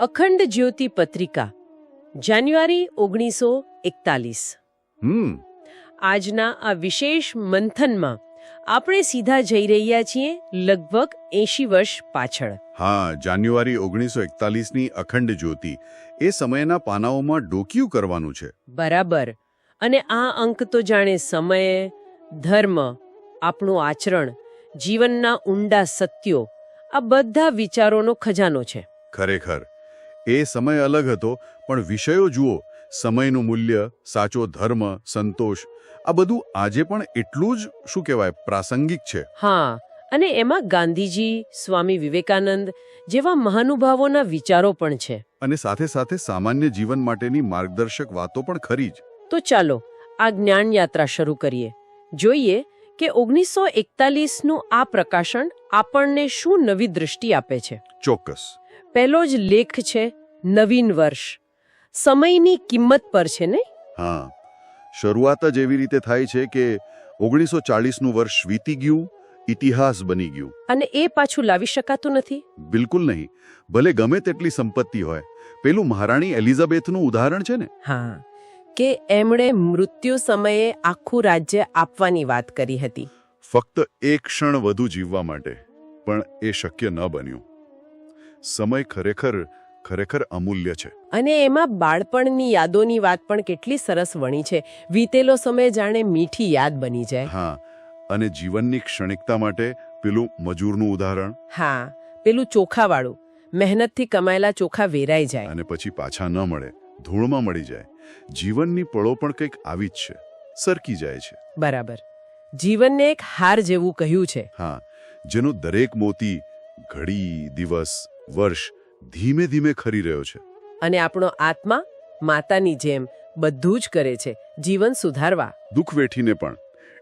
અખંડ જ્યોતિ પત્રિકા જાન્યુઆરી ઓગણીસો એકતાલીસ. હમ. આજના આ વિશેષ મંથનમાં આપણે સીધા જઈ રહ્યા છીએ લગભગ એંશી વર્ષ પાછળ. હા જાન્યુઆરી ઓગણીસો એકતાલીસની અખંડ જ્યોતિ એ સમયના પાનાઓમાં ડોકિયું કરવાનું છે. બરાબર. અને આ અંક તો જાણે સમયે ધર્મ આપણું આચરણ જીવનના ઊંડા સત્યો આ બધા વિચારોનો ખજાનો છે. ખરેખર. એ સમય અલગ હતો પણ વિષયો જુઓ સમયનું મૂલ્ય સાચો ધર્મ સંતોષ આ બધું આજે પણ એટલું જ શું કહેવાય પ્રાસંગિક છે. હા અને એમાં ગાંધીજી સ્વામી વિવેકાનંદ જેવા મહાનુભાવોના વિચારો પણ છે. અને સાથે સાથે સામાન્ય જીવન માટેની માર્ગદર્શક વાતો પણ ખરી જ. તો ચાલો આ જ્ઞાન યાત્રા શરૂ કરીએ. જોઈએ કે ઓગણીસો એકતાલીસનું આ પ્રકાશન આપણને શું નવી દૃષ્ટિ આપે છે. ચોક્કસ. પહેલો જ લેખ છે નવીન વર્ષ. સમયની કિંમત પર છે ને? હા. શરૂઆત જ એવી રીતે થાય છે કે ઓગણીસો ચાળીસનું વર્ષ વીતી ગયું ઇતિહાસ બની ગયું. અને એ પાછું લાવી શકાતું નથી? બિલકુલ નહીં. ભલે ગમે તેટલી સંપત્તિ હોય. પેલું મહારાણી એલિઝાબેથનું ઉદાહરણ છે ને? હા. કે એમણે મૃત્યુ સમયે આખું રાજ્ય આપવાની વાત કરી હતી. ફક્ત એક ક્ષણ વધુ જીવવા માટે. પણ એ શક્ય ન બન્યું. સમય ખરેખર ખરેખર અમૂલ્ય છે. અને એમાં બાળપણની યાદોની વાત પણ કેટલી સરસ વણી છે. વીતેલો સમય જાણે મીઠી યાદ બની જાય. હા અને જીવનની ક્ષણિકતા માટે પેલું મજૂરનું ઉદાહરણ. હા પેલું ચોખાવાળું. મહેનતથી કમાયેલા ચોખા વેરાઈ જાય. અને પછી પાછા ન મળે ધૂળમાં મળી જાય. જીવનની પળો પણ કંઈક આવી જ છે સરકી જાય છે. બરાબર. જીવનને એક હાર જેવું કહ્યું છે. હા જેનો દરેક મોતી ઘડી દિવસ વર્ષ ધીમે ધીમે ખરી રહ્યો છે. અને આપણો આત્મા માતાની જેમ બધું જ કરે છે જીવન સુધારવા. દુઃખ વેઠીને પણ.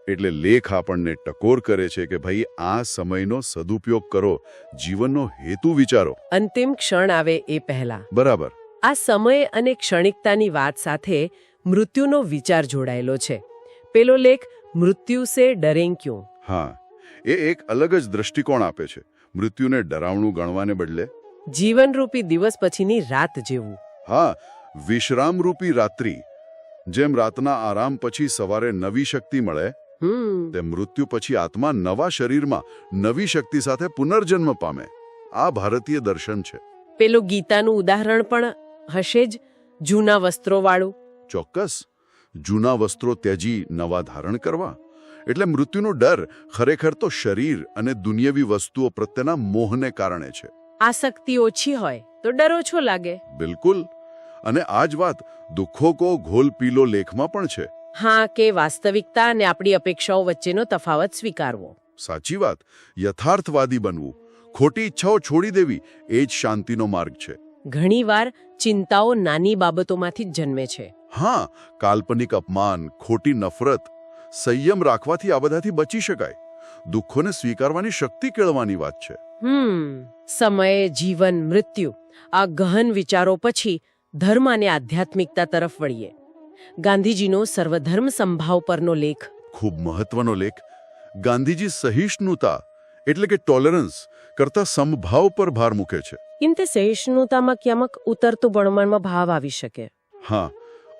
એટલે લેખ આપણને ટકોર કરે છે કે ભાઈ આ સમયનો સદુપયોગ કરો જીવનનો હેતુ વિચારો. અંતિમ ક્ષણ આવે એ પહેલા. બરાબર. આ સમય અને ક્ષણિકતાની વાત સાથે મૃત્યુનો વિચાર જોડાયેલો છે. પેલો લેખ મૃત્યુ સે ડરેંગ ક્યું? હા. એ એક અલગ જ દ્રષ્ટિકોણ આપે છે. મૃત્યુને ડરાવણું ગણવાને બદલે જીવનરૂપી દિવસ પછીની રાત જેવું. હા વિશ્રામરૂપી રાત્રિ જેમ રાતના આરામ પછી સવારે નવી શક્તિ મળે તે મૃત્યુ પછી આત્મા નવા શરીરમાં નવી શક્તિ સાથે પુનર્જન્મ પામે. આ ભારતીય દર્શન છે. પેલું ગીતાનું ઉદાહરણ પણ હશે જ જૂના વસ્ત્રોવાળું. ચોક્કસ. જૂના વસ્ત્રો ત્યજી નવા ધારણ કરવા. એટલે મૃત્યુનો ડર ખરેખર તો શરીર અને દુનિયાવી વસ્તુઓ પ્રત્યેના મોહને કારણે છે. આસક્તિ ઓછી હોય તો ડર ઓછો લાગે. બિલકુલ. અને આ જ વાત દુઃખો કો ઘોલ પીલો લેખમાં પણ છે. હા કે વાસ્તવિકતા અને આપણી અપેક્ષાઓ વચ્ચેનો તફાવત સ્વીકારવો. સાચી વાત. યથાર્થવાદી બનવું. ખોટી ઈચ્છાઓ છોડી દેવી એ જ શાંતિનો માર્ગ છે. ઘણીવાર ચિંતાઓ નાની બાબતોમાંથી જ જન્મે છે. હા કાલ્પનિક અપમાન ખોટી નફરત સંયમ રાખવાથી આ બધાથી બચી શકાય. દુઃખોને સ્વીકારવાની શક્તિ કેળવાની વાત છે. હમ સમયે જીવન મૃત્યુ આ ગહન વિચારો પછી ધર્મ અને આધ્યાત્મિકતા તરફ વળીએ. ગાંધીજીનો સર્વધર્મ સંભાવ પરનો લેખ. ખૂબ મહત્વનો લેખ. ગાંધીજી સહિષ્ણુતા એટલે કે ટોલરન્સ કરતા સમભાવ પર ભાર મૂકે છે. કેમ તે સહિષ્ણુતામાં ક્યામક ઉતરતું બળમાનમાં ભાવ આવી શકે. હા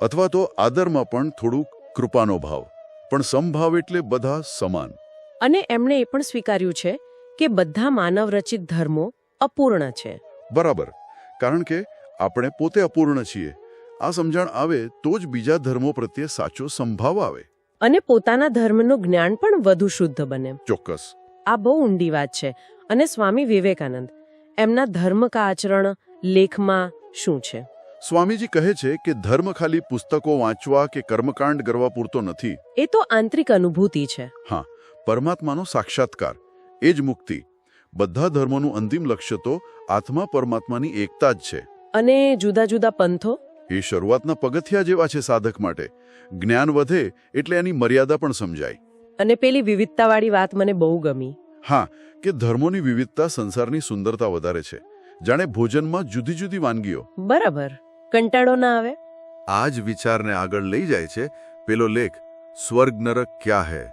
અથવા તો આદરમાં પણ થોડું કૃપાનો ભાવ. પણ સમભાવ એટલે બધા સમાન. અને એમણે એ પણ સ્વીકાર્યું છે કે બધા માનવરચિત ધર્મો અપૂર્ણ છે. બરાબર. કારણ કે આપણે પોતે અપૂર્ણ છીએ. આ સમજણ આવે તો જ બીજા ધર્મો પ્રત્યે સાચો સંભાવ આવે. અને પોતાના ધર્મનું જ્ઞાન પણ વધુ શુદ્ધ બને. ચોક્કસ. આ બહુ ઊંડી વાત છે અને સ્વામી વિવેકાનંદ એમના ધર્મ કા આચરણ લેખમાં શું છે? સ્વામીજી કહે છે કે ધર્મ ખાલી પુસ્તકો વાંચવા કે કર્મકાંડ કરવા પૂરતો નથી. એ તો આંતરિક અનુભૂતિ છે. હા પરમાત્માનો સાક્ષાત્કાર. એ જ મુક્તિ. બધા ધર્મોનું અંતિમ લક્ષ્ય તો આત્મા પરમાત્માની એકતા જ છે. અને જુદા જુદા પંથો? એ શરૂઆતના પગથિયા જેવા છે સાધક માટે. જ્ઞાન વધે એટલે એની મર્યાદા પણ સમજાય. અને પેલી વિવિધતાવાળી વાત મને બહુ ગમી. હા કે ધર્મોની વિવિધતા સંસારની સુંદરતા વધારે છે. જાણે ભોજનમાં જુદી જુદી વાનગીઓ. બરાબર. કંટાળો ના આવે? આ જ વિચારને આગળ લઈ જાય છે પેલો લેખ સ્વર્ગ નરક ક્યાં હે?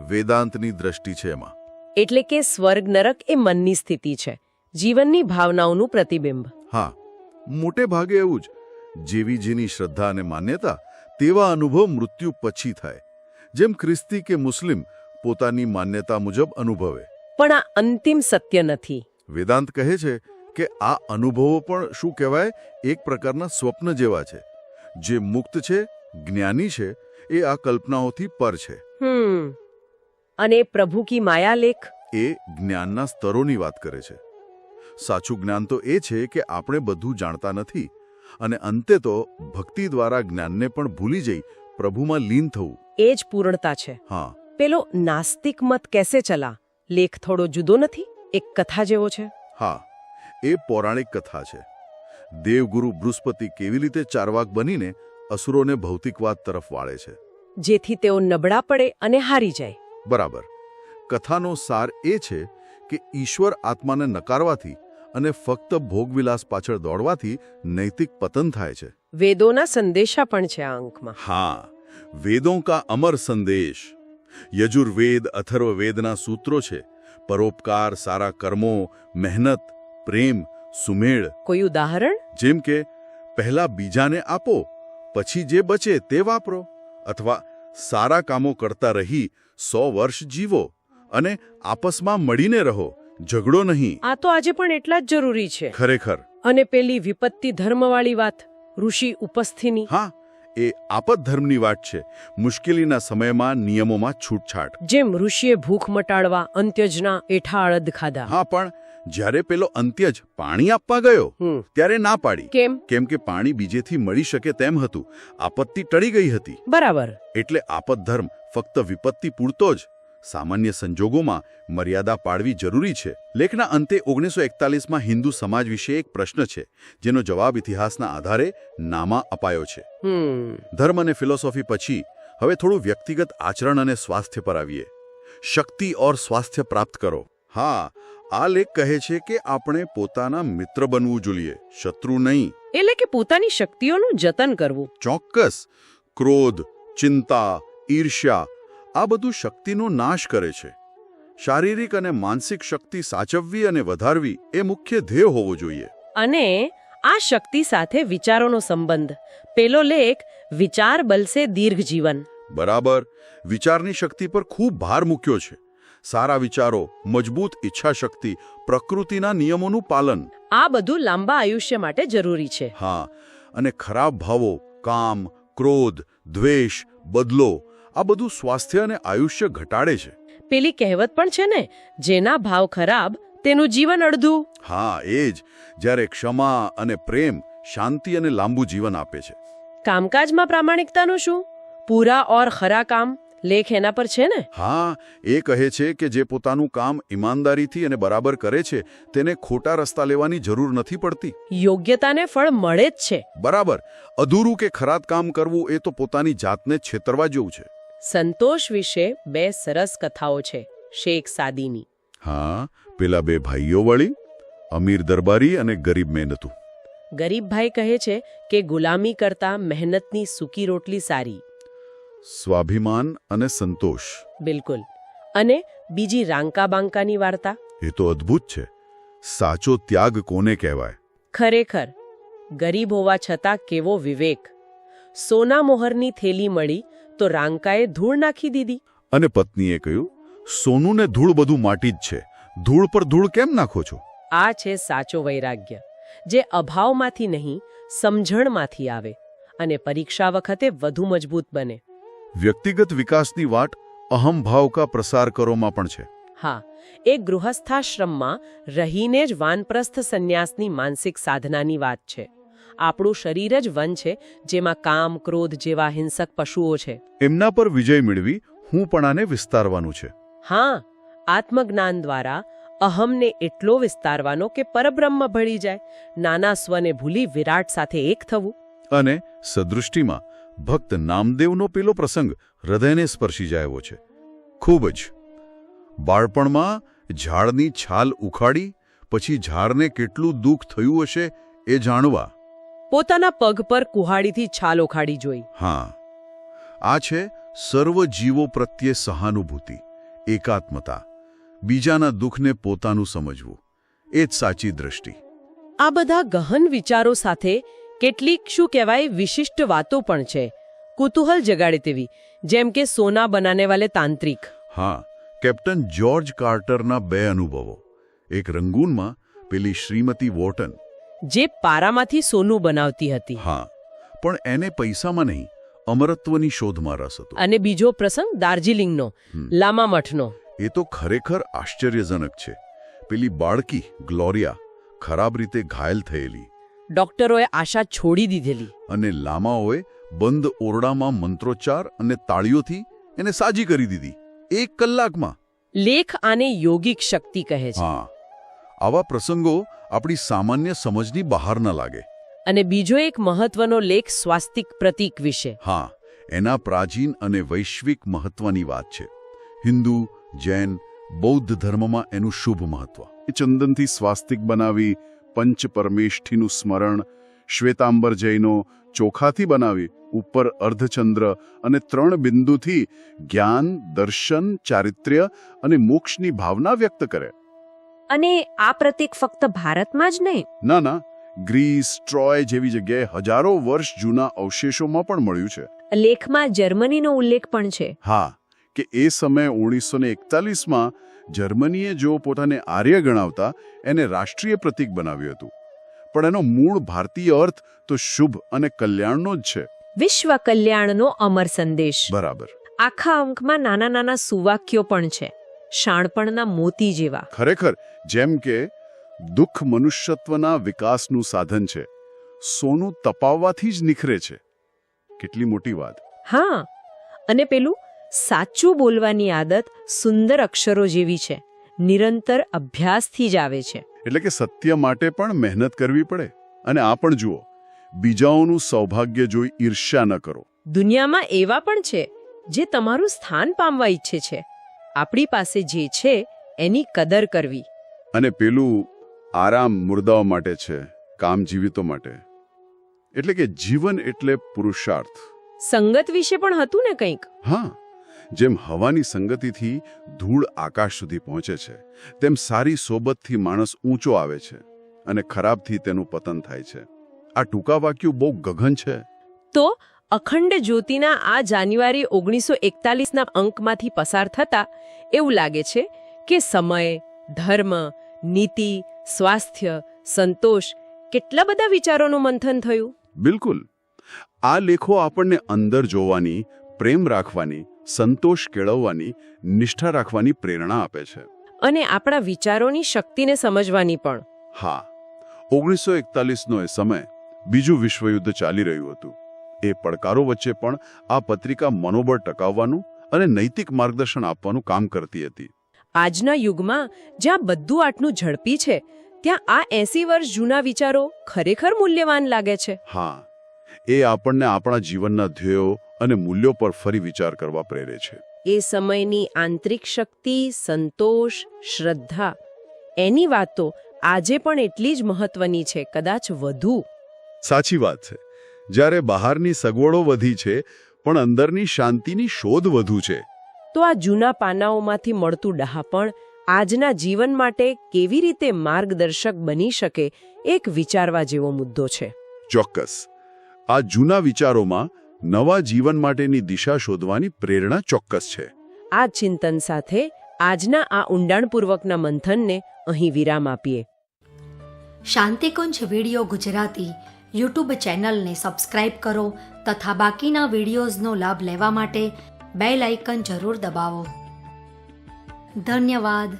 વેદાંતની દ્રષ્ટિ છે એમાં. એટલે કે સ્વર્ગ નરક એ મનની સ્થિતિ છે જીવનની ભાવનાઓનું પ્રતિબિંબ. હા મોટે ભાગે એવું જ. જેવી જેની શ્રદ્ધા અને માન્યતા તેવા અનુભવ મૃત્યુ પછી થાય. જેમ ખ્રિસ્તી કે મુસ્લિમ પોતાની માન્યતા મુજબ અનુભવે. પણ આ અંતિમ સત્ય નથી. વેદાંત કહે છે કે આ અનુભવો પણ શું કહેવાય? એક પ્રકારના સ્વપ્ન જેવા છે. જે મુક્ત છે જ્ઞાની છે એ આ કલ્પનાઓથી પર છે. હમ. અને પ્રભુ કી માયાલેખ? એ જ્ઞાનના સ્તરોની વાત કરે છે. સાચું જ્ઞાન તો એ છે કે આપણે બધું જાણતા નથી અને અંતે તો ભક્તિ દ્વારા જ્ઞાનને પણ ભૂલી જઈ પ્રભુમાં લીન થવું. એ જ પૂર્ણતા છે. હા. પેલો નાસ્તિક મત કેસે ચલા? લેખ થોડો જુદો નથી? એક કથા જેવો છે? હા. એ પૌરાણિક કથા છે. દેવગુરુ બૃહસ્પતિ કેવી રીતે ચારવાક બનીને અસુરોને ભૌતિકવાદ તરફ વાળે છે? જેથી તેઓ નબળા પડે અને હારી જાય. બરાબર. કથાનો સાર એ છે કે ઈશ્વર આત્માને નકારવાથી અને ફક્ત ભોગવિલાસ પાછળ દોડવાથી નૈતિક પતન થાય છે. વેદોના સંદેશા પણ છે આ અંકમાં. હા વેદો કા અમર સંદેશ. યજુર્વેદ અથર્વવેદના સૂત્રો છે. પરોપકાર સારા કર્મો મહેનત પ્રેમ સુમેળ. કોઈ ઉદાહરણ? જેમ કે પહેલા બીજાને આપો પછી જે બચે તે વાપરો અથવા સારા કામો કરતા રહી સો વર્ષ જીવો અને આપસમાં મળીને રહો ઝઘડો નહીં. આ તો આજે પણ એટલા જ જરૂરી છે. ખરેખર. અને પેલી વિપત્તિ ધર્મવાળી વાત ઋષિ ઉપસ્થિની. હા એ આપત ધર્મની વાત છે. મુશ્કેલીના સમયમાં નિયમોમાં છૂટછાટ. જેમ ઋષિએ ભૂખ મટાડવા અંત્યજના એઠા અડદ ખાધા. હા પણ જ્યારે પેલો અંત્યજ પાણી આપવા ગયો ત્યારે ના પાડી. કેમ? કેમ કે પાણી બીજેથી મળી શકે તેમ હતું. આપત્તિ ટળી ગઈ હતી. બરાબર. એટલે આપત ધર્મ ફક્ત વિપત્તિ પૂરતો જ સામાન્ય સંજોગોમાં મર્યાદા પાડવી જરૂરી છે. લેખના અંતે ઓગણીસો એકતાલીસમાં હિન્દુ સમાજ વિશે એક પ્રશ્ન છે જેનો જવાબ ઇતિહાસના આધારે નામા અપાયો છે. ધર્મ અને ફિલોસોફી પછી હવે થોડું વ્યક્તિગત આચરણ અને સ્વાસ્થ્ય પર આવીએ. શક્તિ ઓર સ્વાસ્થ્ય પ્રાપ્ત કરો. હા આ લેખ કહે છે કે આપણે પોતાના મિત્ર બનવું જોઈએ શત્રુ નહીં. એટલે કે પોતાની શક્તિઓનું જતન કરવું. ચોક્કસ. ક્રોધ ચિંતા ઈર્ષ્યા આ બધું શક્તિનો નાશ કરે છે. શારીરિક અને માનસિક શક્તિ સાચવવી અને વધારવી એ મુખ્ય ધ્યેય હોવો જોઈએ. અને આ શક્તિ સાથે વિચારોનો સંબંધ. પેલો લેખ વિચાર બલસે દીર્ઘ જીવન. બરાબર. વિચારની શક્તિ પર ખૂબ ભાર મૂક્યો છે. સારા વિચારો મજબૂત ઈચ્છાશક્તિ પ્રકૃતિના નિયમોનું પાલન. આ બધું લાંબા આયુષ્ય માટે જરૂરી છે. હા અને ખરાબ ભાવો કામ ક્રોધ દ્વેષ બદલો આ બધું સ્વાસ્થ્ય અને આયુષ્ય ઘટાડે છે. પેલી કહેવત પણ છે ને જેના ભાવ ખરાબ તેનું જીવન અડધું. હા એ જ જ્યારે ક્ષમા અને પ્રેમ શાંતિ અને લાંબુ જીવન આપે છે. કામકાજમાં પ્રામાણિકતાનું શું? પૂરા ઓર ખરા કામ? લેખ એના પર છે ને? હા એ કહે છે કે જે પોતાનું કામ ઈમાનદારીથી અને બરાબર કરે છે તેને ખોટા રસ્તા લેવાની જરૂર નથી પડતી. યોગ્યતાને ફળ મળે જ છે. બરાબર. અધૂરું કે ખરાબ કામ કરવું એ તો પોતાની જાતને છેતરવા જેવું છે. સંતોષ વિશે બે સરસ કથાઓ છે શેખ સાદીની. હા પેલા બે ભાઈઓ વળી અમીર દરબારી અને ગરીબ મહેનતું ગરીબભાઈ કહે છે કે ગુલામી કરતા મહેનતની સૂકી રોટલી સારી. સ્વાભિમાન અને સંતોષ. બિલકુલ. અને બીજી રાંકા બાંકાની વાર્તા? એ તો અદ્ભુત છે. સાચો ત્યાગ કોને કહેવાય? ખરેખર ગરીબ હોવા છતાં કેવો વિવેક. સોના મોહરની થેલી મળી તો રાંકાએ ધૂળ નાખી દીધી. અને પત્નીએ કહ્યું સોનું ને ધૂળ બધું માટી જ છે. ધૂળ પર ધૂળ કેમ નાખો છો? આ છે સાચો વૈરાગ્ય જે અભાવમાંથી નહીં સમજણમાંથી આવે અને પરીક્ષા વખતે વધુ મજબૂત બને. વ્યક્તિગત વિકાસની વાટ અહમભાવ કા પ્રસાર કરોમાં પણ છે. હા એ ગૃહસ્થાશ્રમમાં રહીને જ વાનપ્રસ્થ સંન્યાસની માનસિક સાધનાની વાત છે. આપણું શરીર જ વન છે જેમાં કામ ક્રોધ જેવા હિંસક પશુઓ છે. એમના પર વિજય મેળવી હું પણ આને વિસ્તારવાનું છે. હા આત્મજ્ઞાન દ્વારા અહમને એટલો વિસ્તારવાનો કે પરબ્રહ્મ ભળી જાય. નાના સ્વને ભૂલી વિરાટ સાથે એક થવું. અને સદૃષ્ટિમાં ભક્ત નામદેવનો પેલો પ્રસંગ હૃદયને સ્પર્શી જાય એવો છે. ખૂબ જ. બાળપણમાં ઝાડની છાલ ઉખાડી પછી ઝાડને કેટલું દુઃખ થયું હશે એ જાણવા. પોતાના પગ પર કુહાડીથી છાલ ઉખાડી જોઈ. હા. આ છે સર્વ જીવો પ્રત્યે સહાનુભૂતિ એકાત્મતા બીજાના દુઃખને પોતાનું સમજવું. એ જ સાચી દ્રષ્ટિ. આ બધા ગહન વિચારો સાથે કેટલીક શું કહેવાય વિશિષ્ટ વાતો પણ છે. કુતૂહલ જગાડે તેવી જેમ કે સોના બનાને વાલે તાંત્રિક. હા કેપ્ટન જ્યોર્જ કાર્ટરના બે અનુભવો. એક રંગૂનમાં પેલી શ્રીમતી વોર્ટન. જે પારામાંથી સોનું બનાવતી હતી. હા પણ એને પૈસામાં નહીં અમરત્વની શોધમાં રસ હતો. અને બીજો પ્રસંગ દાર્જિલિંગનો લામા મઠનો. એ તો ખરેખર આશ્ચર્યજનક છે. પેલી બાળકી ગ્લોરિયા ખરાબ રીતે ઘાયલ થયેલી. ડોક્ટરોએ આશા છોડી દીધેલી. અને લામાઓએ બંધ ઓરડામાં મંત્રોચ્ચાર અને તાળીઓથી એને સાજી કરી દીધી. એક કલાકમાં. લેખ આને યોગિક શક્તિ કહે છે. હા. આવા પ્રસંગો આપણી સામાન્ય સમજની બહાર ન લાગે. અને બીજો એક મહત્વનો લેખ સ્વાસ્તિક પ્રતીક વિશે. હા એના પ્રાચીન અને વૈશ્વિક મહત્વની વાત છે. હિન્દુ જૈન બૌદ્ધ ધર્મમાં એનું શુભ મહત્વ. ચંદનથી સ્વાસ્તિક બનાવી પંચ પરમેષ્ઠીનું સ્મરણ શ્વેતાંબર જૈનો ચોખાથી બનાવી ઉપર અર્ધચંદ્ર અને ત્રણ બિંદુથી જ્ઞાન દર્શન ચારિત્ર્ય અને મોક્ષની ભાવના વ્યક્ત કરે. અને આ પ્રતીક ફક્ત ભારતમાં જ નહીં. ના ના. ગ્રીસ ટ્રોય જેવી જગ્યાએ હજારો વર્ષ જૂના અવશેષોમાં પણ મળ્યું છે. લેખમાં જર્મનીનો ઉલ્લેખ પણ છે. હા કે એ સમયે ઓગણીસો ને એકતાલીસમાં જર્મનીએ જો પોતાને આર્ય ગણાવતા એને રાષ્ટ્રીય પ્રતીક બનાવ્યું હતું. પણ એનો મૂળ ભારતીય અર્થ તો શુભ અને કલ્યાણનો જ છે. વિશ્વ કલ્યાણનો અમર સંદેશ. બરાબર. આખા અંકમાં નાના નાના સુવાક્યો પણ છે. શાણપણના મોતી જેવા. ખરેખર જેમ કે દુઃખ મનુષ્યત્વના વિકાસનું સાધન છે. સોનું તપાવવાથી જ નિખરે છે. કેટલી મોટી વાત. હા. અને પેલું સાચું બોલવાની આદત સુંદર અક્ષરો જેવી છે. નિરંતર અભ્યાસથી જ આવે છે. એટલે કે સત્ય માટે પણ મહેનત કરવી પડે. અને આ પણ જુઓ બીજાઓનું સૌભાગ્ય જોઈ ઈર્ષ્યા ન કરો. દુનિયામાં એવા પણ છે જે તમારું સ્થાન પામવા ઈચ્છે છે. આપણી પાસે જે છે એની કદર કરવી. અને પેલું આરામ મુર્દાઓ માટે છે કામ જીવિતો માટે. એટલે કે જીવન એટલે પુરુષાર્થ. સંગત વિશે પણ હતું ને કંઈક? હા. જેમ હવાની સંગતિથી ધૂળ આકાશ સુધી પહોંચે છે તેમ સારી સોબતથી માણસ ઊંચો આવે છે અને ખરાબથી તેનું પતન થાય છે. આ ટૂંકા વાક્યો બહુ ગગન છે. તો અખંડ જ્યોતિના આ જાન્યુઆરી ઓગણીસો એકતાલીસના અંકમાંથી પસાર થતા એવું લાગે છે કે સમય ધર્મ નીતિ સ્વાસ્થ્ય સંતોષ કેટલા બધા વિચારોનું મંથન થયું? બિલકુલ. આ લેખો આપણને અંદર જોવાની પ્રેમ રાખવાની સંતોષ કેળવવાની નિષ્ઠા રાખવાની પ્રેરણા આપે છે. અને આપણા વિચારોની શક્તિને સમજવાની પણ. હા ઓગણીસો એકતાલીસનો એ સમય બીજું વિશ્વયુદ્ધ ચાલી રહ્યું હતું. એ પડકારો વચ્ચે પણ આ પત્રિકા મનોબળ ટકાવવાનું અને નૈતિક માર્ગદર્શન આપવાનું કામ કરતી હતી. આજના યુગમાં જ્યાં બધું આટલું ઝડપી છે ત્યાં આ એસી વર્ષ જૂના વિચારો ખરેખર મૂલ્યવાન લાગે છે. હા એ આપણને આપણા જીવનના ધ્યેયો અને મૂલ્યો પર ફરી વિચાર કરવા પ્રેરે છે. એ સમયની આંતરિક શક્તિ સંતોષ શ્રદ્ધા એની વાતો આજે પણ એટલી જ મહત્વની છે કદાચ વધુ. સાચી વાત છે. જ્યારે બહારની સગવડો વધી છે પણ અંદરની શાંતિની શોધ વધુ છે. તો આ જૂના પાનાઓમાંથી મળતું ડહાપણ આજના જીવન માટે કેવી રીતે માર્ગદર્શક બની શકે એક વિચારવા જેવો મુદ્દો છે. ચોક્કસ. આ જૂના વિચારોમાં નવા જીવન માટેની દિશા શોધવાની પ્રેરણા ચોક્કસ છે. આ ચિંતન સાથે આજના આ ઊંડાણપૂર્વકના મંથનને અહીં વિરામ આપીએ. શાંતિકુંજ વિડિયો ગુજરાતી યુટ્યુબ ચેનલને સબસ્ક્રાઇબ કરો તથા બાકીના વિડીયોઝનો લાભ લેવા માટે બેલ આઇકન જરૂર દબાવો. ધન્યવાદ.